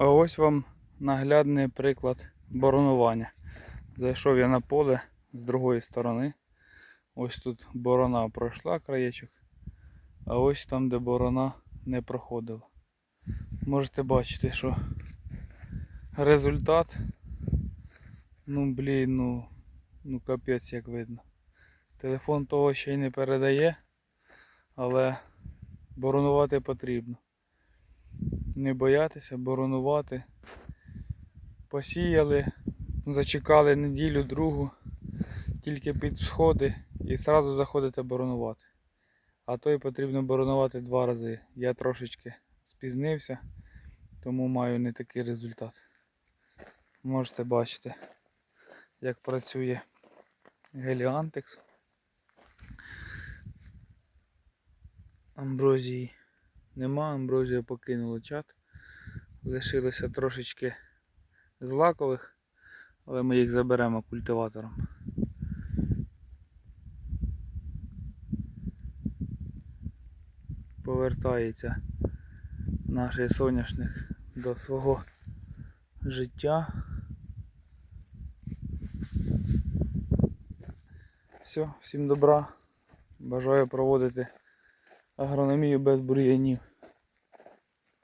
А ось вам наглядний приклад боронування. Зайшов я на поле з другої сторони. Ось тут борона пройшла краєчок, а ось там, де борона не проходила. Можете бачити, що результат, ну блін, ну, ну капець як видно. Телефон того ще й не передає, але боронувати потрібно. Не боятися, боронувати. Посіяли, зачекали неділю другу, тільки під сходи і одразу заходите боронувати. А то й потрібно боронувати два рази. Я трошечки спізнився, тому маю не такий результат. Можете бачити, як працює Геліантекс. Амброзії нема, амброзія покинула чат. Лишилося трошечки злакових, але ми їх заберемо культиватором. Повертається наш соняшник до свого життя. Все, всім добра. Бажаю проводити агрономію без бур'янів.